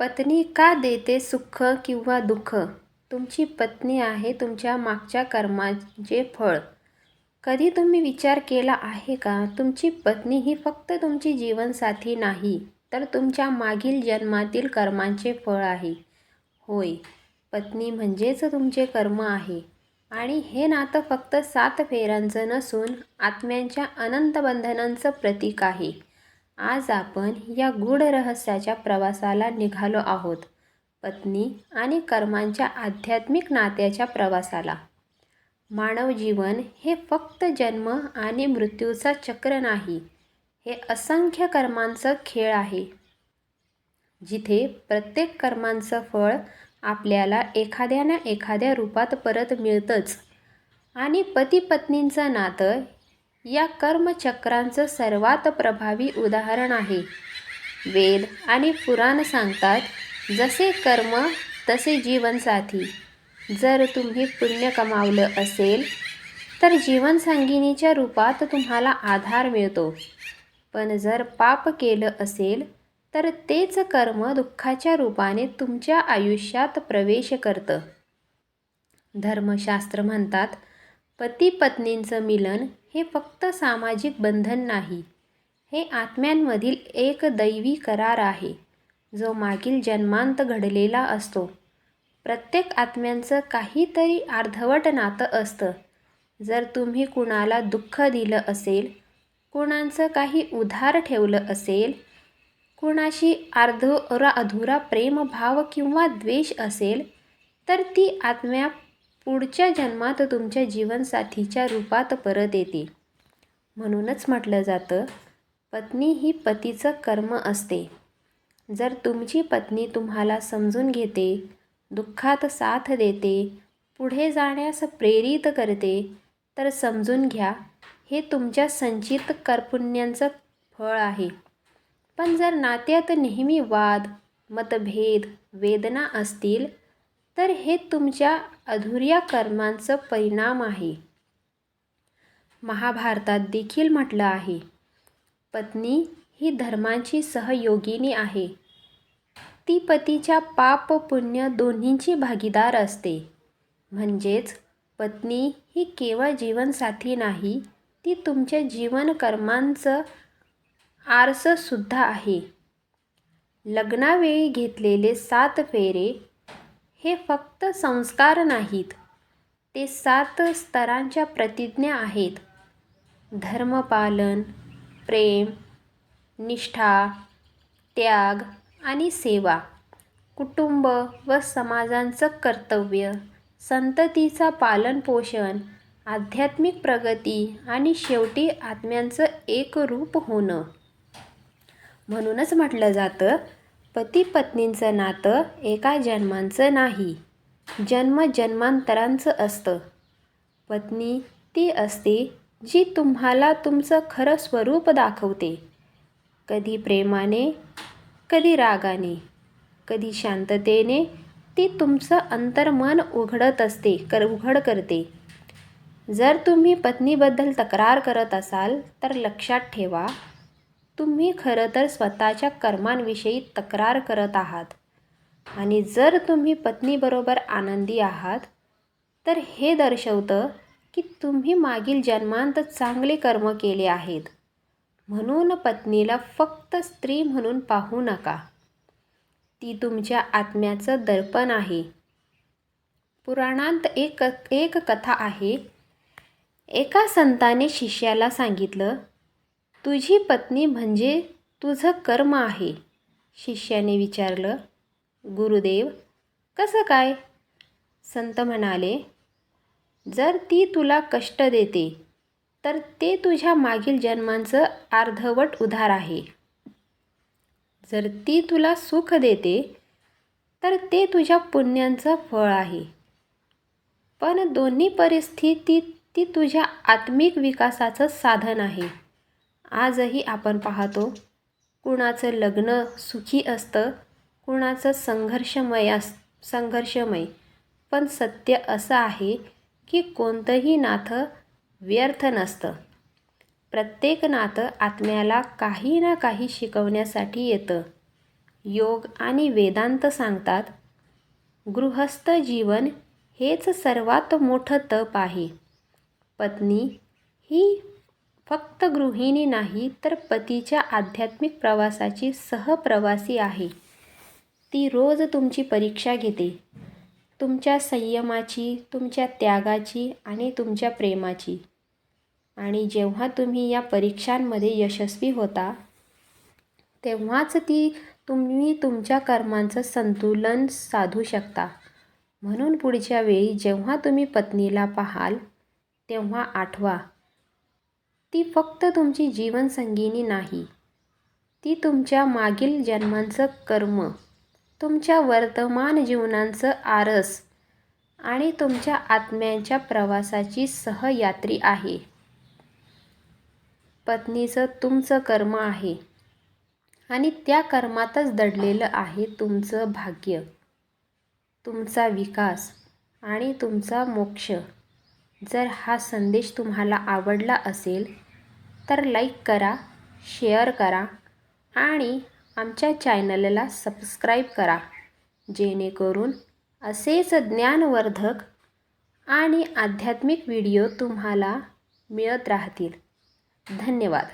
पत्नी का देते सुख किंवा दुःख? तुमची पत्नी आहे तुमच्या मागच्या कर्माचे फळ. कधी तुम्ही विचार केला आहे का? तुमची पत्नी ही फक्त तुमची जीवनसाथी नाही तर तुमच्या मागील जन्मातील कर्मांचे फळ आहे. होय पत्नी म्हणजेच तुमचे कर्म आहे. आणि हे नातं फक्त सात फेऱ्यांचं नसून आत्म्यांच्या अनंत बंधनांचं प्रतीक आहे. आज आपण या गूढ रहस्याच्या प्रवासाला निघालो आहोत. पत्नी आणि कर्मांच्या आध्यात्मिक नात्याच्या प्रवासाला. मानव जीवन हे फक्त जन्म आणि मृत्यूचा चक्र नाही हे असंख्य कर्मांचं खेळ आहे. जिथे प्रत्येक कर्मांचं फळ आपल्याला एखाद्या ना एखाद्या रूपात परत मिळतंच आणि पती पत्नींचं नातं या कर्मचक्रांचं सर्वात प्रभावी उदाहरण आहे. वेद आणि पुराण सांगतात जसे कर्म तसे जीवनसाथी. जर तुम्ही पुण्य कमावलं असेल तर जीवनसंगिनीच्या रूपात तुम्हाला आधार मिळतो. पण जर पाप केलं असेल तर तेच कर्म दुःखाच्या रूपाने तुमच्या आयुष्यात प्रवेश करतं. धर्मशास्त्र म्हणतात पती पत्नींचं मिलन हे फक्त सामाजिक बंधन नाही हे आत्म्यांमधील एक दैवी करार आहे जो मागील जन्मांत घडलेला असतो. प्रत्येक आत्म्यांचं काहीतरी अर्धवट नातं असतं. जर तुम्ही कुणाला दुःख दिलं असेल कुणाचं काही उधार ठेवलं असेल कुणाशी अर्धरा अधुरा प्रेमभाव किंवा द्वेष असेल तर ती आत्म्या पुढच्या जन्मात तुमच्या जीवनसाथीच्या रूपात परत येते. म्हणूनच म्हटलं जातं पत्नी ही पतीचं कर्म असते. जर तुमची पत्नी तुम्हाला समजून घेते दुःखात साथ देते पुढे जाण्यास प्रेरित करते तर समजून घ्या हे तुमच्या संचित कर्पुण्यांचं फळ आहे. पण जर नात्यात नेहमी वाद मतभेद वेदना असतील तर हे तुमच्या अधुर्या कर्मांचं परिणाम आहे. महाभारतात देखील म्हटलं आहे पत्नी ही धर्मांची सहयोगिनी आहे. ती पतीच्या पाप पुण्य दोन्हींची भागीदार असते. म्हणजेच पत्नी ही केवळ जीवनसाथी नाही ती तुमच्या जीवन कर्मांचं आरसंसुद्धा आहे. लग्नावेळी घेतलेले सात फेरे हे फक्त संस्कार नाहीत ते सात स्तरांच्या प्रतिज्ञा आहेत. धर्मपालन प्रेम निष्ठा त्याग आणि सेवा. कुटुंब व समाजांचं कर्तव्य संततीचा पालनपोषण आध्यात्मिक प्रगती आणि शेवटी आत्म्यांचं एक रूप होणं. म्हणूनच म्हटलं जातं पती पत्नींचं नातं एका जन्मांचं नाही. जन्म जन्मांतरांचं असतं. पत्नी ती असते जी तुम्हाला तुमचं खरं स्वरूप दाखवते. कधी प्रेमाने कधी रागाने. कधी शांततेने ती तुमचं अंतर्मन उघडत असते कर उघड करते. जर तुम्ही पत्नीबद्दल तक्रार करत असाल तर लक्षात ठेवा तुम्ही खरं तर स्वतःच्या कर्मांविषयी तक्रार करत आहात. आणि जर तुम्ही पत्नीबरोबर आनंदी आहात तर हे दर्शवतं की तुम्ही मागील जन्मांत चांगले कर्म केले आहेत. म्हणून पत्नीला फक्त स्त्री म्हणून पाहू नका. ती तुमच्या आत्म्याचं दर्पण आहे. पुराणांत एक एक कथा आहे. एका संताने शिष्याला सांगितलं तुझी पत्नी म्हणजे तुझं कर्म आहे शिष्याने विचारलं. गुरुदेव कसं काय? संत म्हणाले जर ती तुला कष्ट देते तर ते तुझ्या मागील जन्मांचं अर्धवट उधार आहे. जर ती तुला सुख देते तर ते तुझ्या पुण्यांचं फळ आहे. पण दोन्ही परिस्थितीत ती तुझ्या आत्मिक विकासाचं साधन आहे. आजही आपण पाहतो कुणाचं लग्न सुखी असतं कुणाचं संघर्षमय अस संघर्षमय. पण सत्य असं आहे की कोणतंही नातं व्यर्थ नसतं. प्रत्येक नातं आत्म्याला काही ना काही शिकवण्यासाठी येतं. योग आणि वेदांत सांगतात गृहस्थ जीवन हेच सर्वात मोठं तप आहे. पत्नी ही फक्त गृहिणी नाही तर पतीच्या आध्यात्मिक प्रवासाची सहप्रवासी आहे. ती रोज तुमची परीक्षा घेते. तुमच्या संयमाची तुमच्या त्यागाची आणि तुमच्या प्रेमाची. आणि जेव्हा तुम्ही या परीक्षांमध्ये यशस्वी होता तेव्हाच ती तुम्ही तुमच्या कर्मांचं संतुलन साधू शकता. म्हणून पुढच्या वेळी जेव्हा तुम्ही पत्नीला पाहाल तेव्हा आठवा ती फक्त तुमची जीवनसंगिनी नाही. ती तुमच्या मागील जन्मांचं कर्म तुमच्या वर्तमान जीवनांचं आरस आणि तुमच्या आत्म्यांच्या प्रवासाची सहयात्री आहे. पत्नीचं तुमचं कर्म आहे आणि त्या कर्मातच दडलेलं आहे तुमचं भाग्य तुमचा विकास आणि तुमचा मोक्ष. जर हा संदेश तुम्हाला आवडला असेल तर लाईक करा शेअर करा आणि आमच्या चॅनलला सबस्क्राईब करा. जेणेकरून असेच ज्ञानवर्धक आणि आध्यात्मिक व्हिडिओ तुम्हाला मिळत राहतील. धन्यवाद.